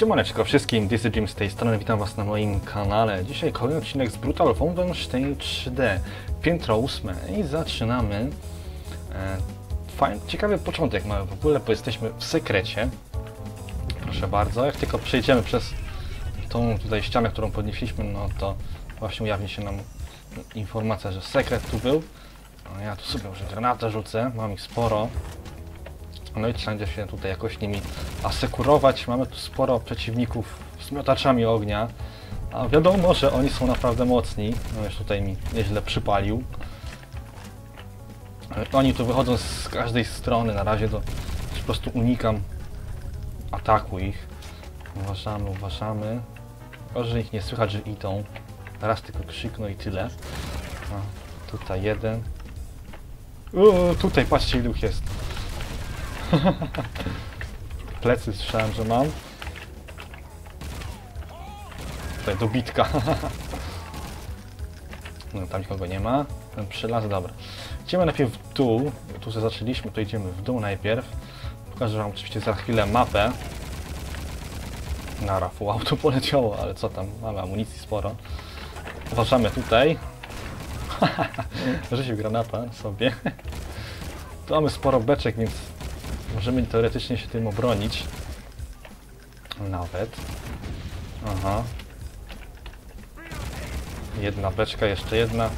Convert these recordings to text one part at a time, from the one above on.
Siemaneczko wszystkim, is Jim z tej strony, witam was na moim kanale. Dzisiaj kolejny odcinek z Brutal Wolfenstein 3D, piętro ósme i zaczynamy. E, fajny, ciekawy początek mamy w ogóle, bo jesteśmy w sekrecie. Proszę bardzo, jak tylko przejdziemy przez tą tutaj ścianę, którą podnieśliśmy, no to właśnie ujawni się nam informacja, że sekret tu był. No, ja tu sobie może granatę rzucę, mam ich sporo. No i trzeba będzie się tutaj jakoś nimi asekurować. Mamy tu sporo przeciwników z miotaczami ognia. A wiadomo, że oni są naprawdę mocni. No już tutaj mi nieźle przypalił. Oni tu wychodzą z każdej strony. Na razie to po prostu unikam ataku ich. Uważamy, uważamy. Może ich nie słychać, że idą. Raz tylko krzykną i tyle. A, tutaj jeden. O, tutaj patrzcie ilu ich jest. Plecy słyszałem, że mam. Tutaj dobitka. no tam nikogo nie ma. Ten przylaz, dobra. Idziemy najpierw w dół. Tu sobie zaczęliśmy, to idziemy w dół najpierw. Pokażę wam oczywiście za chwilę mapę. Nara, full auto poleciało, ale co tam, mamy amunicji sporo. Uważamy tutaj. Rzucił granata sobie. Tu mamy sporo beczek, więc możemy teoretycznie się tym obronić. Nawet. Aha. Jedna beczka, jeszcze jedna.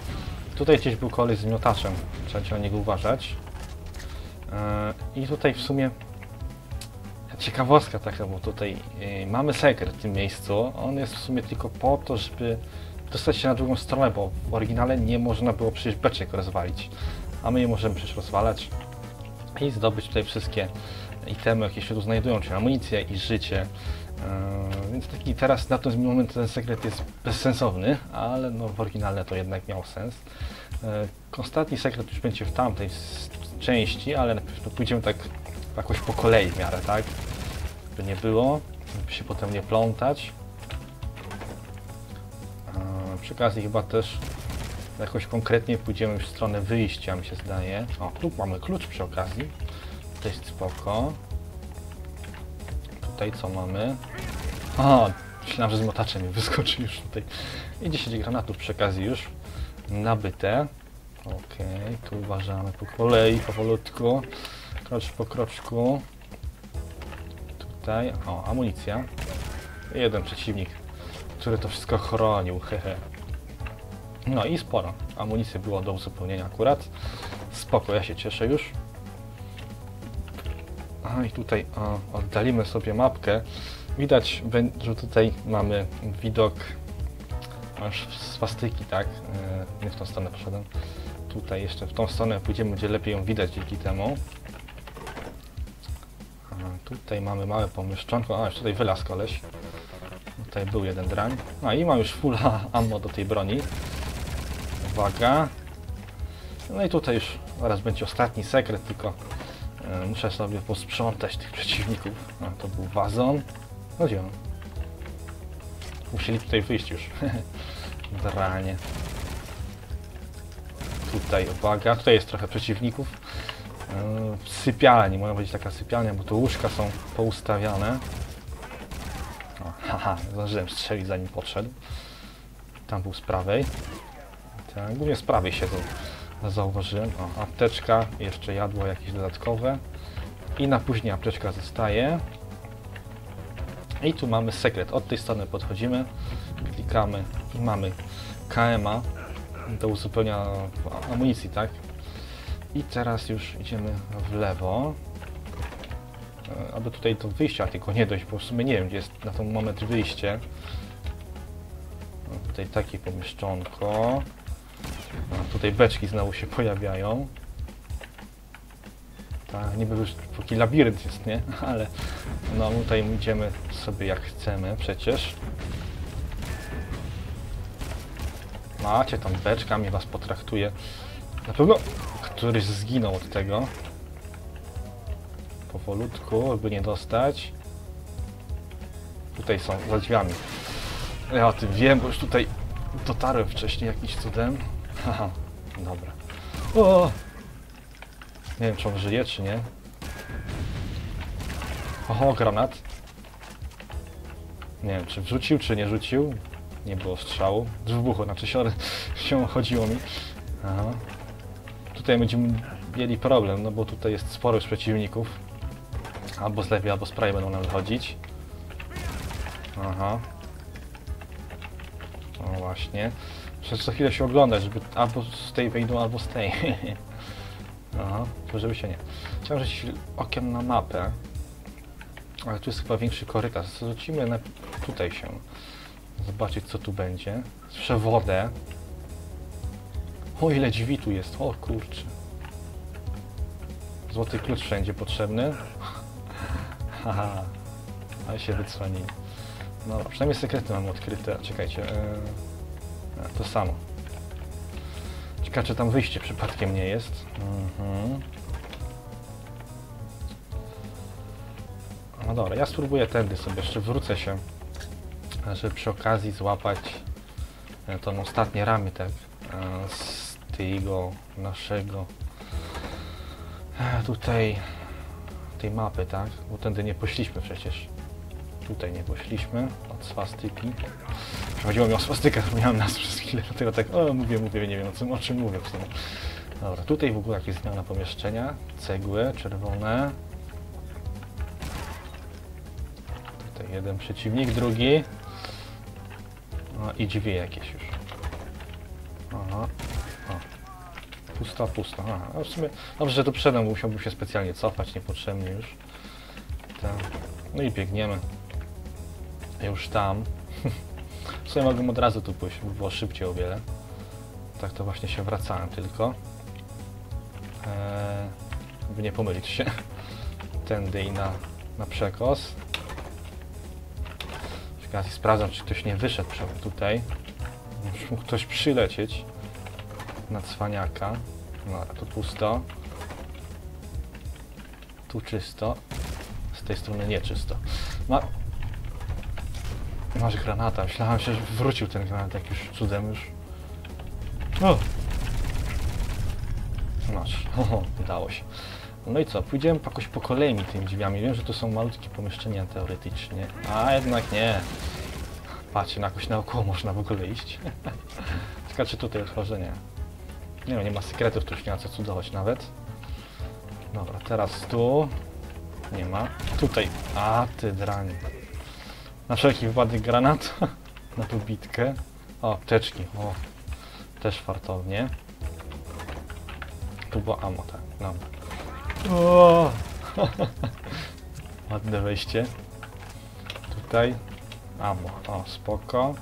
Tutaj gdzieś był koleś z miotaczem. Trzeba się o niego uważać. Yy, I tutaj w sumie ciekawostka taka, bo tutaj yy, mamy sekret w tym miejscu. On jest w sumie tylko po to, żeby dostać się na drugą stronę, bo w oryginale nie można było przecież beczek rozwalić. A my je możemy przecież rozwalać i zdobyć tutaj wszystkie itemy, jakie się tu znajdują, czyli amunicję i życie. Yy, więc taki teraz na ten moment ten sekret jest bezsensowny, ale no w oryginalne to jednak miał sens. Yy, ostatni sekret już będzie w tamtej części, ale najpierw pójdziemy tak jakoś po kolei w miarę, tak? By nie było, żeby się potem nie plątać. Yy, przy okazji chyba też jakoś konkretnie pójdziemy w stronę wyjścia, mi się zdaje. O, tu mamy klucz przy okazji. Jest spoko. Tutaj co mamy? O, myślałem, że z motaczem wyskoczy już tutaj. I 10 granatów przy okazji już nabyte. Okej, okay, tu uważamy po kolei, powolutku. Krocz po kroczku. Tutaj, o, amunicja. Jeden przeciwnik, który to wszystko chronił, hehe. No i sporo. Amunicji było do uzupełnienia akurat. Spoko, ja się cieszę już. A i tutaj o, oddalimy sobie mapkę. Widać, że tutaj mamy widok aż swastyki, tak? Nie w tą stronę poszedłem. Tutaj jeszcze w tą stronę pójdziemy, będzie lepiej ją widać dzięki temu. A, tutaj mamy małe pomieszczonko. A, już tutaj wylazł koleś. Tutaj był jeden drań. A i mam już full ammo do tej broni. Uwaga. No i tutaj już zaraz będzie ostatni sekret, tylko e, muszę sobie posprzątać tych przeciwników. No, to był wazon. No gdzie on? Musieli tutaj wyjść już. Dranie. Tutaj, uwaga, tutaj jest trochę przeciwników. E, w sypialni, może być taka sypialnia, bo tu łóżka są poustawiane. O, haha, zdążyłem strzelić zanim podszedł. Tam był z prawej. Tak, głównie z prawej siedzą. Zauważyłem. O, apteczka, jeszcze jadło jakieś dodatkowe. I na później apteczka zostaje. I tu mamy sekret. Od tej strony podchodzimy, klikamy i mamy KMA do uzupełnienia amunicji, tak? I teraz już idziemy w lewo. E, aby tutaj do wyjścia tylko nie dojść, bo w sumie nie wiem, gdzie jest na ten moment wyjście. Tutaj takie pomieszczonko. Tutaj beczki znowu się pojawiają. Tak, niby już taki labirynt jest, nie? Ale no tutaj idziemy sobie jak chcemy przecież. Macie tam beczkami was potraktuje. Na pewno któryś zginął od tego. Powolutku, by nie dostać. Tutaj są, za drzwiami. Ja o tym wiem, bo już tutaj dotarłem wcześniej jakimś cudem. Haha, dobra. O! Nie wiem, czy on żyje, czy nie. Oho, granat. Nie wiem, czy wrzucił, czy nie rzucił. Nie było strzału. Wybuchu, znaczy się, się chodziło mi. Aha. Tutaj będziemy mieli problem, no bo tutaj jest sporo już przeciwników. Albo z lewej, albo z prawej będą nam wychodzić. Aha. No właśnie. Muszę co chwilę się oglądać, żeby albo z tej wejdą, albo z tej. Aha, żeby się nie. Chciałem rzucić okiem na mapę. Ale tu jest chyba większy korytarz. Zwrócimy na tutaj się. Zobaczyć co tu będzie. Słyszę wodę. O ile drzwi tu jest. O kurczę. Złoty klucz wszędzie potrzebny. Haha. Ale się wycwanili. No przynajmniej sekrety mamy odkryte. Czekajcie. Yy, to samo. Ciekawe, czy tam wyjście przypadkiem nie jest. Mhm. No dobra, ja spróbuję tędy sobie, jeszcze wrócę się, żeby przy okazji złapać e, tą ostatnie ramię tak z tego naszego e, tutaj tej mapy, tak? Bo tędy nie poszliśmy przecież. Tutaj nie poszliśmy od swastyki. Chodziło mi o swastykę, miałem nas przez chwilę, dlatego tak, o mówię, mówię, nie wiem o czym, o czym mówię w sumie. Dobra, tutaj w ogóle jakieś zmiana pomieszczenia, cegły czerwone. Tutaj jeden przeciwnik, drugi. No i drzwi jakieś już. Aha. O. Pusta, pusta. Aha. No w sumie dobrze, że tu przedem musiałbym się specjalnie cofać, niepotrzebnie już. No i biegniemy. Już tam. W sumie mogłem od razu tu pójść, by było szybciej o wiele. Tak to właśnie się wracałem tylko. Eee, by nie pomylić się. Tędy i na, na przekos. Okazji sprawdzam, czy ktoś nie wyszedł tutaj. Już mógł ktoś przylecieć na cwaniaka. No, tu pusto. Tu czysto. Z tej strony nieczysto. No, Masz granata. Myślałem się, że wrócił ten granat jak już cudem już. O! Masz. Oho, udało się. No i co? Pójdziemy jakoś po kolei mi tymi drzwiami. Wiem, że to są malutkie pomieszczenia teoretycznie. A jednak nie. Patrzcie, na jakoś naokoło można w ogóle iść. Czy tutaj otworzę, nie. No, nie ma sekretów, tu już nie ma co cudować nawet. Dobra, teraz tu. Nie ma. Tutaj. A, ty dranie. Na wszelki wypadek granat na tą bitkę. O, apteczki, o. Też fartownie. Tu było ammo, tak, dobra. O! Ładne wejście. Tutaj ammo, o, spoko.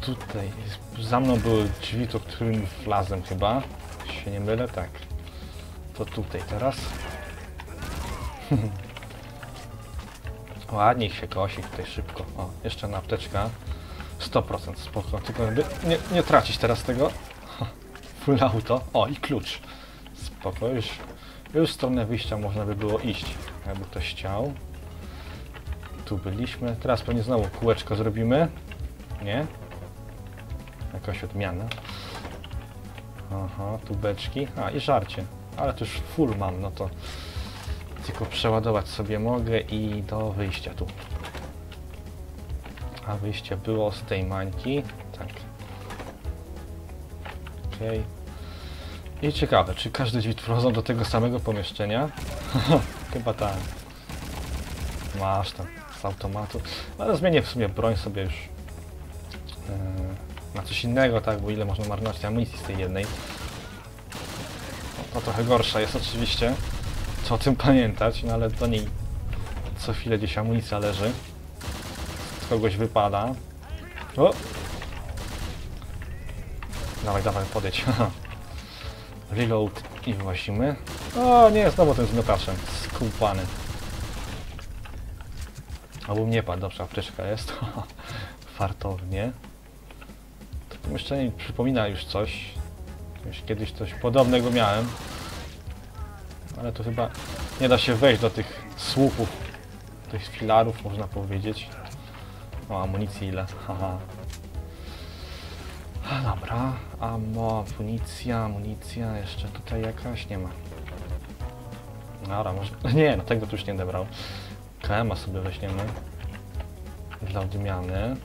Tutaj, za mną były drzwi, to którym wlazłem chyba. Się nie mylę, tak. To tutaj teraz. Ładnie ich się kosi tutaj szybko. O, jeszcze na apteczka. 100% spoko, tylko nie, nie tracić teraz tego. Full auto. O, i klucz. Spoko, już, już w stronę wyjścia można by było iść, jakby ktoś chciał. Tu byliśmy. Teraz pewnie znowu kółeczko zrobimy. Nie? Jakaś odmiana. Aha, tu beczki. A, i żarcie. Ale to już full mam, no to tylko przeładować sobie mogę i do wyjścia tu. A wyjście było z tej mańki. Tak. Okej. I ciekawe, czy każde drzwi wchodzą do tego samego pomieszczenia? Chyba tak. Masz tam z automatu. Ale zmienię w sumie broń sobie już yy, na coś innego, tak, bo ile można marnować amunicji z tej jednej. No, to trochę gorsza jest oczywiście. Co o tym pamiętać, no ale do niej co chwilę gdzieś amunicja leży. Z kogoś wypada. O! Dawaj, dawaj, podejdź. Reload i włazimy. O, nie, znowu ten zmiotaczem. Skupany. Albo mnie padł, dobrze, apteczka jest. Fartownie. To pomieszczenie przypomina już coś. Już kiedyś coś podobnego miałem. Ale tu chyba nie da się wejść do tych słupów, tych filarów, można powiedzieć. O, amunicji ile? Haha. Dobra, ammo, amunicja, amunicja, jeszcze tutaj jakaś? Nie ma. Dobra, może... Nie, no tego tu już nie odebrał. KM-a sobie weźmiemy. dla odmiany.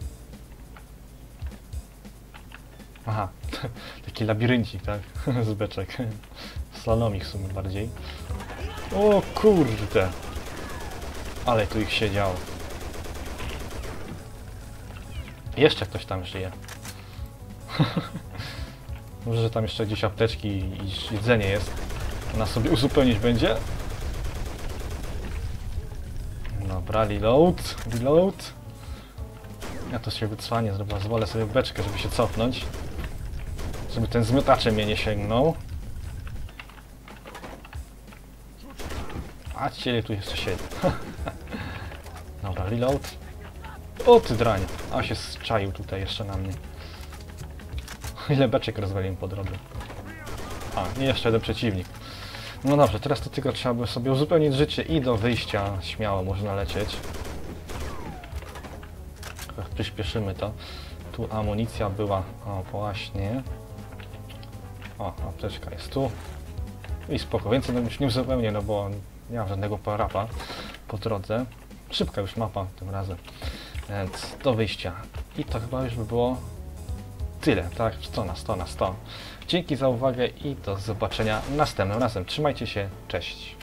Aha, taki labiryncik, tak? Z beczek. Slalomik w sumie bardziej. O kurde! Ale tu ich siedziało. Jeszcze ktoś tam żyje. Może, że tam jeszcze gdzieś apteczki i jedzenie jest. Ona sobie uzupełnić będzie. Dobra, reload, reload. Ja to się wycwanie zrobię, zwolę sobie beczkę, żeby się cofnąć. Żeby ten zmiotaczem mnie nie sięgnął. A ciebie tu jeszcze siedzi. Dobra, reload. O ty drań. A się zczaił tutaj jeszcze na mnie. Ile beczek rozwaliłem po drodze. A, i jeszcze jeden przeciwnik. No dobrze, teraz to tylko trzeba by sobie uzupełnić życie i do wyjścia śmiało można lecieć. Przyspieszymy to. Tu amunicja była, o właśnie. O, apteczka jest tu. I spoko, więcej no już nie uzupełnię, no bo nie mam żadnego parapa po drodze. Szybka już mapa tym razem. Więc do wyjścia. I to chyba już by było tyle, tak? 100 na 100 na 100. Dzięki za uwagę i do zobaczenia następnym razem. Trzymajcie się, cześć.